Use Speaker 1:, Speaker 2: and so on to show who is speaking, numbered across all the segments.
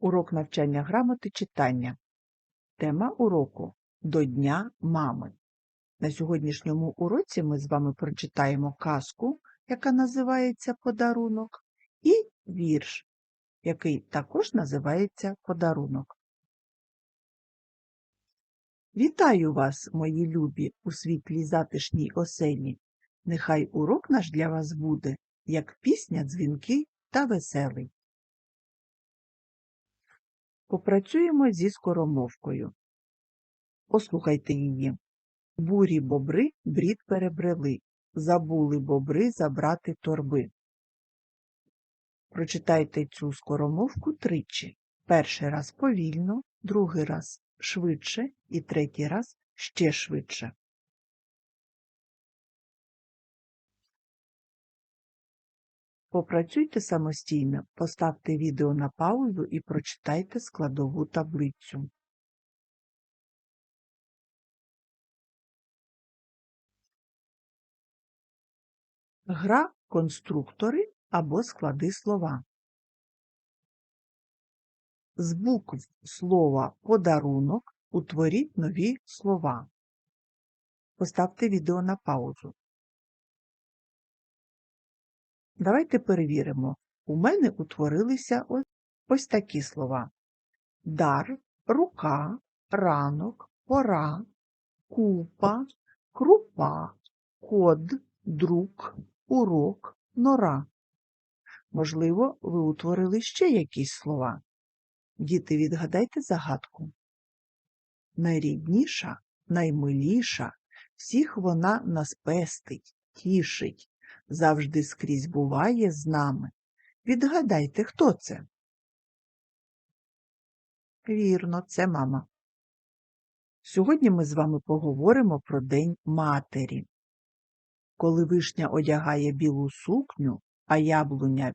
Speaker 1: Урок навчання грамоти читання. Тема уроку До Дня мами. На сьогоднішньому уроці ми з вами прочитаємо казку, яка називається Подарунок, і вірш, який також називається Подарунок. Вітаю вас, мої любі, у світлій затишній оселі. Нехай урок наш для вас буде, як пісня дзвінкий та веселий. Попрацюємо зі скоромовкою. Послухайте її. Бурі бобри брід перебрели. Забули бобри забрати торби. Прочитайте цю скоромовку тричі. Перший раз повільно, другий раз швидше і третій раз ще швидше. Попрацюйте самостійно, поставте відео на паузу і прочитайте складову таблицю. Гра конструктори або склади слова. З букв слова подарунок утворіть нові слова. Поставте відео на паузу. Давайте перевіримо. У мене утворилися ось, такі слова: дар, рука, ранок, пора, купа, крупа, код, друк, урок, нора. Можливо, ви утворили ще якісь слова. Діти, відгадайте загадку. Найрідніша, наймиліша, всіх вона нас пестить, тішить, завжди скрізь буває з нами. Відгадайте, хто це? Вірно, це мама. Сьогодні ми з вами поговоримо про День матері. Коли вишня одягає білу сукню, а яблуня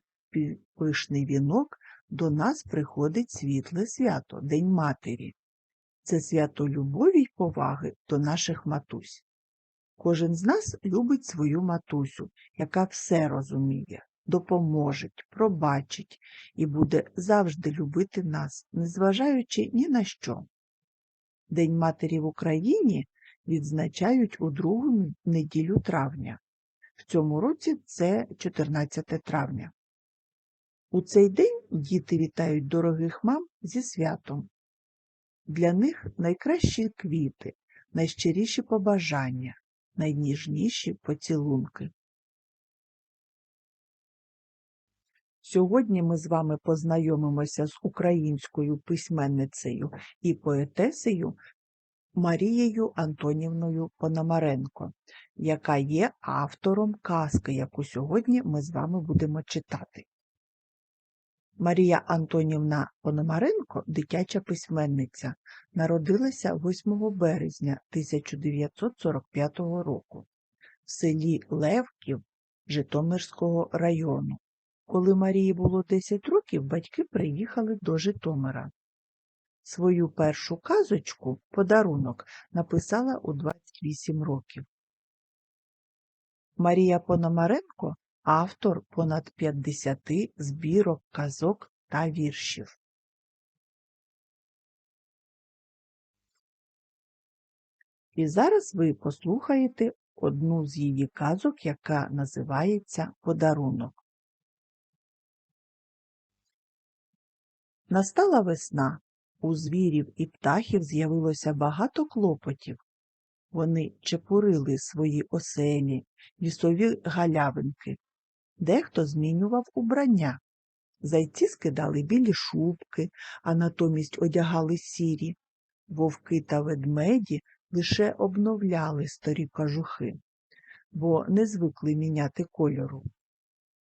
Speaker 1: пишний вінок, до нас приходить світле свято День матері. Це свято любові й поваги до наших матусь. Кожен з нас любить свою матусю, яка все розуміє, допоможе, пробачить і буде завжди любити нас, незважаючи ні на що. День матері в Україні відзначають у другу неділю травня. В цьому році це 14 травня. У цей день діти вітають дорогих мам зі святом. Для них найкращі квіти, найщиріші побажання, найніжніші поцілунки. Сьогодні ми з вами познайомимося з українською письменницею і поетесею Марією Антонівною Пономаренко, яка є автором казки, яку сьогодні ми з вами будемо читати. Марія Антонівна Пономаренко, дитяча письменниця, народилася 8 березня 1945 року в селі Левків Житомирського району. Коли Марії було 10 років, батьки приїхали до Житомира. Свою першу казочку подарунок написала у 28 років. Марія Пономаренко автор понад 50 збірок казок та віршів. І зараз ви послухаєте одну з її казок, яка називається Подарунок. Настала весна. У звірів і птахів з'явилося багато клопотів. Вони чепурили свої оселі, лісові галявинки, Дехто змінював убрання. Зайці скидали білі шубки, а натомість одягали сірі. Вовки та ведмеді лише обновляли старі кажухи, бо не звикли міняти кольору.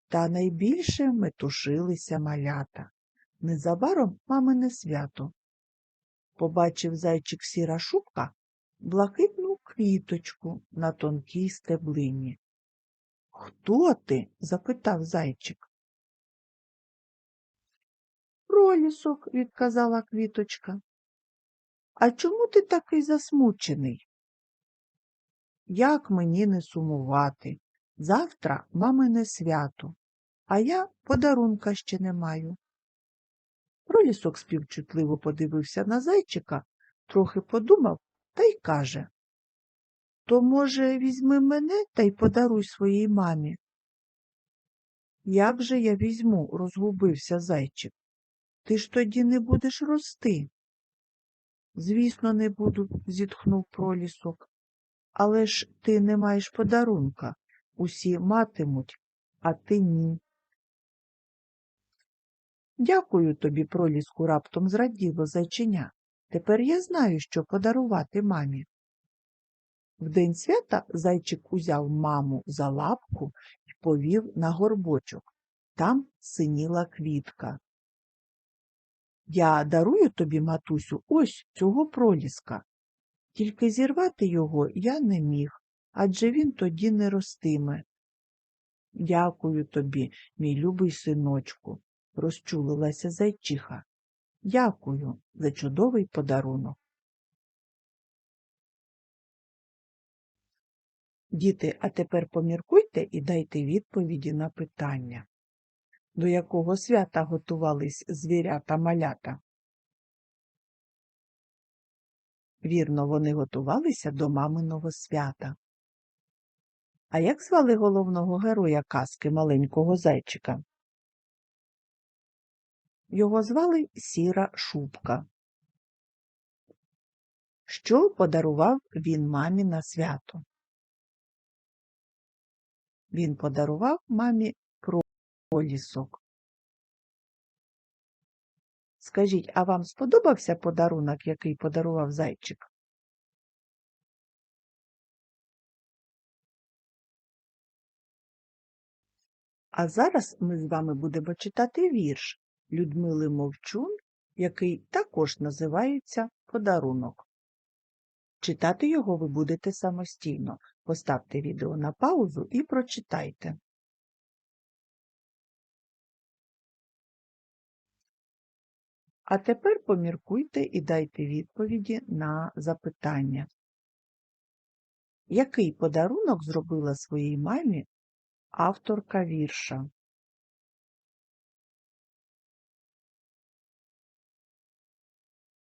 Speaker 1: Та найбільше метушилися малята. Незабаром мамине свято. Побачив зайчик сіра шубка блакитну квіточку на тонкій стеблині. Хто ти? запитав зайчик. Пролісок, відказала квіточка. А чому ти такий засмучений? Як мені не сумувати? Завтра мамине свято, а я подарунка ще не маю. Пролісок співчутливо подивився на зайчика, трохи подумав та й каже То, може, візьми мене та й подаруй своїй мамі. Як же я візьму? розгубився зайчик. Ти ж тоді не будеш рости. Звісно, не буду, зітхнув пролісок. Але ж ти не маєш подарунка. Усі матимуть, а ти ні. Дякую тобі, проліску, раптом зраділо зайченя. Тепер я знаю, що подарувати мамі. В день свята зайчик узяв маму за лапку і повів на горбочок. Там синіла квітка. Я дарую тобі, матусю, ось цього проліска. Тільки зірвати його я не міг, адже він тоді не ростиме. Дякую тобі, мій любий синочку, розчулилася зайчиха. Дякую за чудовий подарунок. Діти, а тепер поміркуйте і дайте відповіді на питання. До якого свята готувались звірята малята? Вірно, вони готувалися до маминого свята. А як звали головного героя казки маленького зайчика? Його звали Сіра Шубка. Що подарував він мамі на свято? Він подарував мамі пролісок. Скажіть, а вам сподобався подарунок, який подарував зайчик? А зараз ми з вами будемо читати вірш Людмили Мовчун, який також називається Подарунок. Читати його ви будете самостійно. Поставте відео на паузу і прочитайте. А тепер поміркуйте і дайте відповіді на запитання. Який подарунок зробила своїй мамі авторка вірша?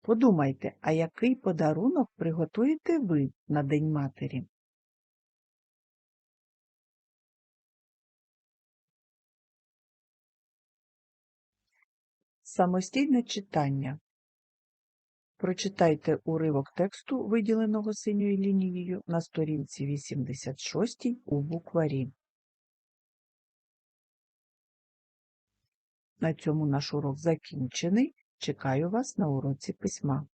Speaker 1: Подумайте, а який подарунок приготуєте ви на День Матері? Самостійне читання. Прочитайте уривок тексту, виділеного синьою лінією, на сторінці 86 у букварі. На цьому наш урок закінчений. Чекаю вас на уроці письма.